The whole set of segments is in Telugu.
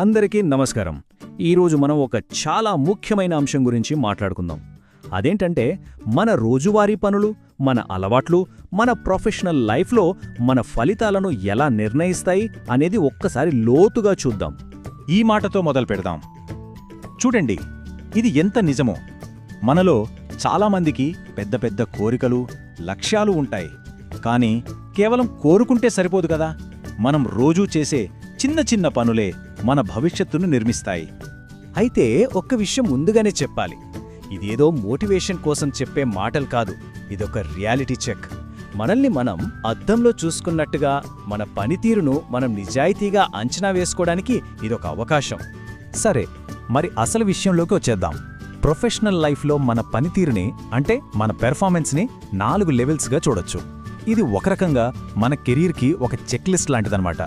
అందరికీ నమస్కారం. ఈరోజు మనం ఒక చాలా ముఖ్యమైన అంశం గురించి మాట్లాడుకుందాం. అదేంటంటే మన రోజువారీ పనులు మన అలవాట్లు మన ప్రొఫెషనల్ లైఫ్లో మన ఫలితాలను ఎలా నిర్ణయిస్తాయి అనేది ఒక్కసారి లోతుగా చూద్దాం. ఈ మాటతో మొదలు పెడదాం. చూడండి ఇది ఎంత నిజమో. మనలో చాలామందికి పెద్ద పెద్ద కోరికలు లక్ష్యాలు ఉంటాయి. కానీ కేవలం కోరుకుంటే సరిపోదు కదా. మనం రోజూ చేసే చిన్న చిన్న పనులే మన భవిష్యత్తును నిర్మిస్తాయి. అయితే ఒక్క విషయం ముందుగానే చెప్పాలి. ఇదేదో మోటివేషన్ కోసం చెప్పే మాటలు కాదు. ఇదొక రియాలిటీ చెక్. మనల్ని మనం అద్దంలో చూసుకున్నట్టుగా మన పనితీరును మనం నిజాయితీగా అంచనా వేసుకోవడానికి ఇదొక అవకాశం. సరే మరి అసలు విషయంలోకి వచ్చేద్దాం. ప్రొఫెషనల్ లైఫ్లో మన పనితీరుని అంటే మన పెర్ఫార్మెన్స్ని నాలుగు లెవెల్స్గా చూడొచ్చు. ఇది ఒక రకంగా మన కెరీర్కి ఒక చెక్ లిస్ట్ లాంటిదన్నమాట.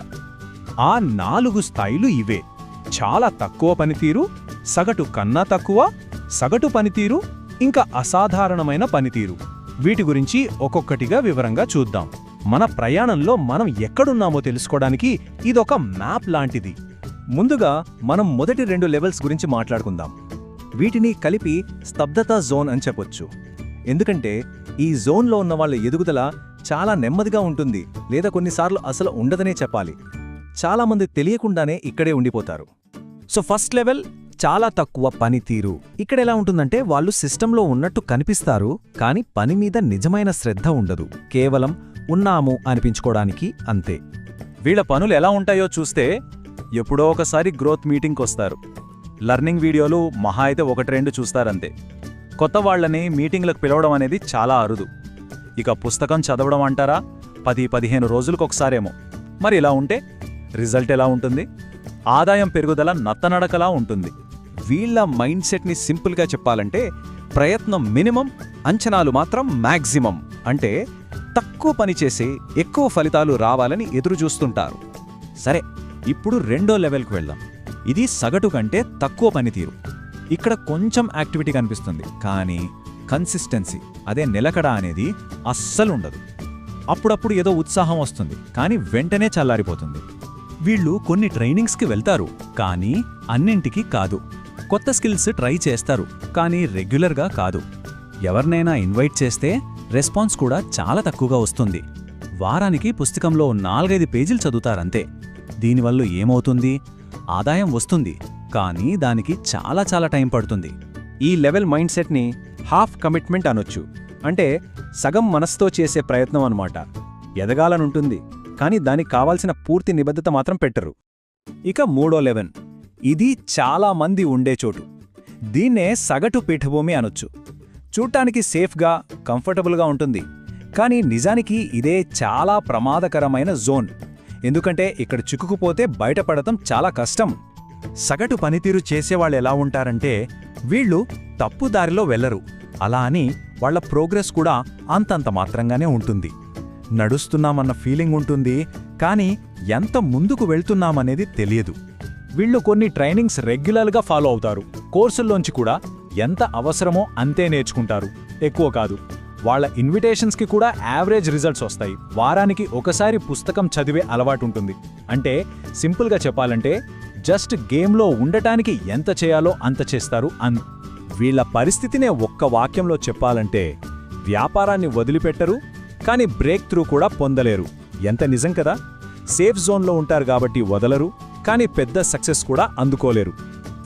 ఆ నాలుగు స్థాయిలు ఇవే. చాలా తక్కువ పనితీరు సగటు కన్నా తక్కువ సగటు పనితీరు ఇంకా అసాధారణమైన పనితీరు. వీటి గురించి ఒక్కొక్కటిగా వివరంగా చూద్దాం. మన ప్రయాణంలో మనం ఎక్కడున్నామో తెలుసుకోవడానికి ఇదొక మ్యాప్ లాంటిది. ముందుగా మనం మొదటి రెండు లెవెల్స్ గురించి మాట్లాడుకుందాం. వీటిని కలిపి స్తబ్దత జోన్ అని చెప్పొచ్చు. ఎందుకంటే ఈ జోన్లో ఉన్న వాళ్ళ ఎదుగుదల చాలా నెమ్మదిగా ఉంటుంది లేదా కొన్నిసార్లు అసలు ఉండదనే చెప్పాలి. చాలామంది తెలియకుండానే ఇక్కడే ఉండిపోతారు. సో ఫస్ట్ లెవెల్ చాలా తక్కువ పనితీరు. ఇక్కడ ఎలా ఉంటుందంటే వాళ్ళు సిస్టంలో ఉన్నట్టు కనిపిస్తారు కానీ పని మీద నిజమైన శ్రద్ధ ఉండదు. కేవలం ఉన్నాము అనిపించుకోవడానికి అంతే. వీళ్ళ పనులు ఎలా ఉంటాయో చూస్తే ఎప్పుడో ఒకసారి గ్రోత్ మీటింగ్కొస్తారు. లర్నింగ్ వీడియోలు మహా అయితే ఒకటి రెండు చూస్తారంతే. కొత్త వాళ్ళని మీటింగ్లకు పిలవడం అనేది చాలా అరుదు. ఇక పుస్తకం చదవడం అంటారా? పది పదిహేను రోజులకు ఒకసారేమో మరి ఇలా ఉంటే రిజల్ట్ ఎలా ఉంటుంది? ఆదాయం పెరుగుదల నత్తనడకలా ఉంటుంది. వీళ్ళ మైండ్ సెట్ని సింపుల్గా చెప్పాలంటే ప్రయత్నం మినిమం అంచనాలు మాత్రం మ్యాక్సిమం అంటే తక్కువ పనిచేసి ఎక్కువ ఫలితాలు రావాలని ఎదురుచూస్తుంటారు సరే ఇప్పుడు రెండో లెవెల్కి వెళ్దాం. ఇది సగటు కంటే తక్కువ పనితీరు. ఇక్కడ కొంచెం యాక్టివిటీ కనిపిస్తుంది కానీ కన్సిస్టెన్సీ అదే నిలకడ అనేది అస్సలుండదు. అప్పుడప్పుడు ఏదో ఉత్సాహం వస్తుంది కానీ వెంటనే చల్లారిపోతుంది. వీళ్ళు కొన్ని ట్రైనింగ్స్కి వెళ్తారు కానీ అన్నింటికీ కాదు. కొత్త స్కిల్స్ ట్రై చేస్తారు కానీ రెగ్యులర్గా కాదు. ఎవరినైనా ఇన్వైట్ చేస్తే రెస్పాన్స్ కూడా చాలా తక్కువగా వస్తుంది. వారానికి పుస్తకంలో నాలుగైదు పేజీలు చదువుతారంతే. దీనివల్ల ఏమవుతుంది? ఆదాయం వస్తుంది కానీ దానికి చాలా చాలా టైం పడుతుంది. ఈ లెవెల్ మైండ్ సెట్ని హాఫ్ కమిట్మెంట్ అనొచ్చు. అంటే సగం మనసుతో చేసే ప్రయత్నం అనమాట. ఎదగాలనుంటుంది. కానీ దానికి కావాల్సిన పూర్తి నిబద్ధత మాత్రం పెట్టరు. ఇక మూడో లెవెన్. ఇది చాలా మంది ఉండే చోటు. దీన్నే సగటు పీఠభూమి అనొచ్చు. చూడటానికి సేఫ్గా కంఫర్టబుల్గా ఉంటుంది. కానీ నిజానికి ఇదే చాలా ప్రమాదకరమైన జోన్. ఎందుకంటే ఇక్కడ చిక్కుకుపోతే బయటపడటం చాలా కష్టం. సగటు పనితీరు చేసేవాళ్ళు ఎలా ఉంటారంటే వీళ్ళు తప్పు దారిలో వెళ్ళరు. అలా అని వాళ్ళ ప్రోగ్రెస్ కూడా అంతంత మాత్రంగానే ఉంటుంది. నడుస్తున్నామన్న ఫీలింగ్ ఉంటుంది కానీ ఎంత ముందుకు వెళ్తున్నామనేది తెలియదు. వీళ్ళు కొన్ని ట్రైనింగ్స్ రెగ్యులర్గా ఫాలో అవుతారు. కోర్సుల్లోంచి కూడా ఎంత అవసరమో అంతే నేర్చుకుంటారు. ఎక్కువ కాదు. వాళ్ళ ఇన్విటేషన్స్కి కూడా యావరేజ్ రిజల్ట్స్ వస్తాయి. వారానికి ఒకసారి పుస్తకం చదివే అలవాటుంటుంది అంటే సింపుల్గా చెప్పాలంటే జస్ట్ గేమ్లో ఉండటానికి ఎంత చేయాలో అంత చేస్తారు అన్. వీళ్ళ పరిస్థితినే ఒక్క వాక్యంలో చెప్పాలంటే వ్యాపారాన్ని వదిలిపెట్టరు కానీ బ్రేక్ త్రూ కూడా పొందలేరు. ఎంత నిజం కదా? సేఫ్ జోన్లో ఉంటారు కాబట్టి వదలరు కానీ పెద్ద సక్సెస్ కూడా అందుకోలేరు.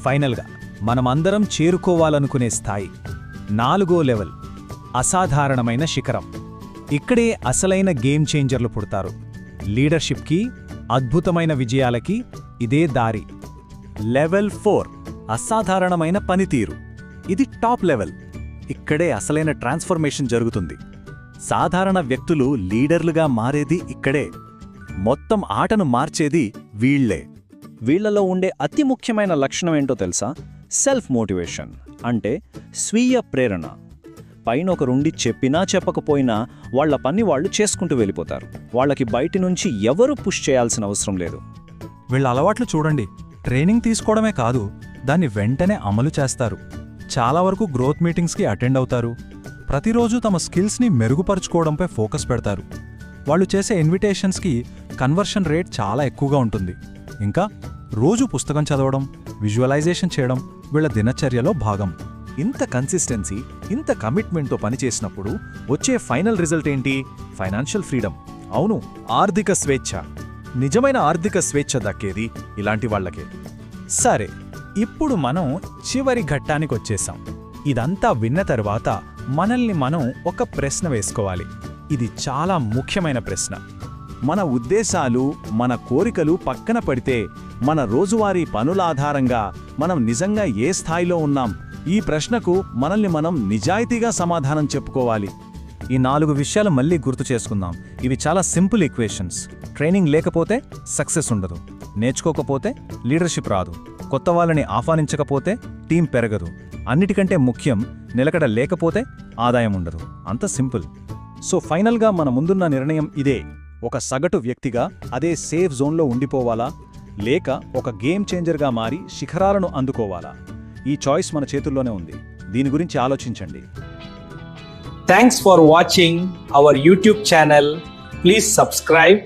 ఫైనల్గా మనమందరం చేరుకోవాలనుకునే స్థాయి నాలుగో లెవెల్ అసాధారణమైన శిఖరం. ఇక్కడే అసలైన గేమ్ చేంజర్లు పుడతారు. లీడర్షిప్కి అద్భుతమైన విజయాలకి ఇదే దారి. లెవెల్ ఫోర్ అసాధారణమైన పనితీరు. ఇది టాప్ లెవెల్. ఇక్కడే అసలైన ట్రాన్స్ఫర్మేషన్ జరుగుతుంది. సాధారణ వ్యక్తులు లీడర్లుగా మారేది ఇక్కడే. మొత్తం ఆటను మార్చేది వీళ్ళే వీళ్ళలో ఉండే అతి ముఖ్యమైన లక్షణం ఏంటో తెలుసా? సెల్ఫ్ మోటివేషన్ అంటే స్వీయ ప్రేరణ. పైన ఒకరుండి చెప్పినా చెప్పకపోయినా వాళ్ళ పని వాళ్ళు చేసుకుంటూ వెళ్ళిపోతారు. వాళ్ళకి బయటి నుంచి ఎవరు పుష్ చేయాల్సిన అవసరం లేదు. వీళ్ళ అలవాట్లు చూడండి. ట్రైనింగ్ తీసుకోవడమే కాదు దాన్ని వెంటనే అమలు చేస్తారు. చాలా వరకు గ్రోత్ మీటింగ్స్కి అటెండ్ అవుతారు. ప్రతిరోజు తమ స్కిల్స్ని మెరుగుపరుచుకోవడంపై ఫోకస్ పెడతారు. వాళ్ళు చేసే ఇన్విటేషన్స్కి కన్వర్షన్ రేట్ చాలా ఎక్కువగా ఉంటుంది. ఇంకా రోజు పుస్తకం చదవడం విజువలైజేషన్ చేయడం వీళ్ళ దినచర్యలో భాగం. ఇంత కన్సిస్టెన్సీ ఇంత కమిట్మెంట్తో పనిచేసినప్పుడు వచ్చే ఫైనల్ రిజల్ట్ ఏంటి? Financial freedom. అవును ఆర్థిక స్వేచ్ఛ. నిజమైన ఆర్థిక స్వేచ్ఛ దక్కేది ఇలాంటి వాళ్ళకే. సరే ఇప్పుడు మనం చివరి ఘట్టానికి వచ్చేసాం ఇదంతా విన్న తర్వాత మనల్ని మనం ఒక ప్రశ్న వేసుకోవాలి. ఇది చాలా ముఖ్యమైన ప్రశ్న. మన ఉద్దేశాలు మన కోరికలు పక్కన పడితే మన రోజువారీ పనుల ఆధారంగా మనం నిజంగా ఏ స్థాయిలో ఉన్నాం? ఈ ప్రశ్నకు మనల్ని మనం నిజాయితీగా సమాధానం చెప్పుకోవాలి. ఈ నాలుగు విషయాలు మళ్ళీ గుర్తు చేసుకుందాం. ఇవి చాలా సింపుల్ ఈక్వేషన్స్. ట్రైనింగ్ లేకపోతే సక్సెస్ ఉండదు. నేర్చుకోకపోతే లీడర్షిప్ రాదు. కొత్త వాళ్ళని ఆహ్వానించకపోతే టీం పెరగదు. అన్నిటికంటే ముఖ్యం నిలకడ లేకపోతే ఆదాయం ఉండదు. అంత సింపుల్. సో ఫైనల్గా మన ముందున్న నిర్ణయం ఇదే. ఒక సగటు వ్యక్తిగా అదే సేఫ్ జోన్లో ఉండిపోవాలా? లేక ఒక గేమ్ చేంజర్గా మారి శిఖరాలను అందుకోవాలా? ఈ చాయిస్ మన చేతుల్లోనే ఉంది. దీని గురించి ఆలోచించండి. Thanks for watching our YouTube channel please subscribe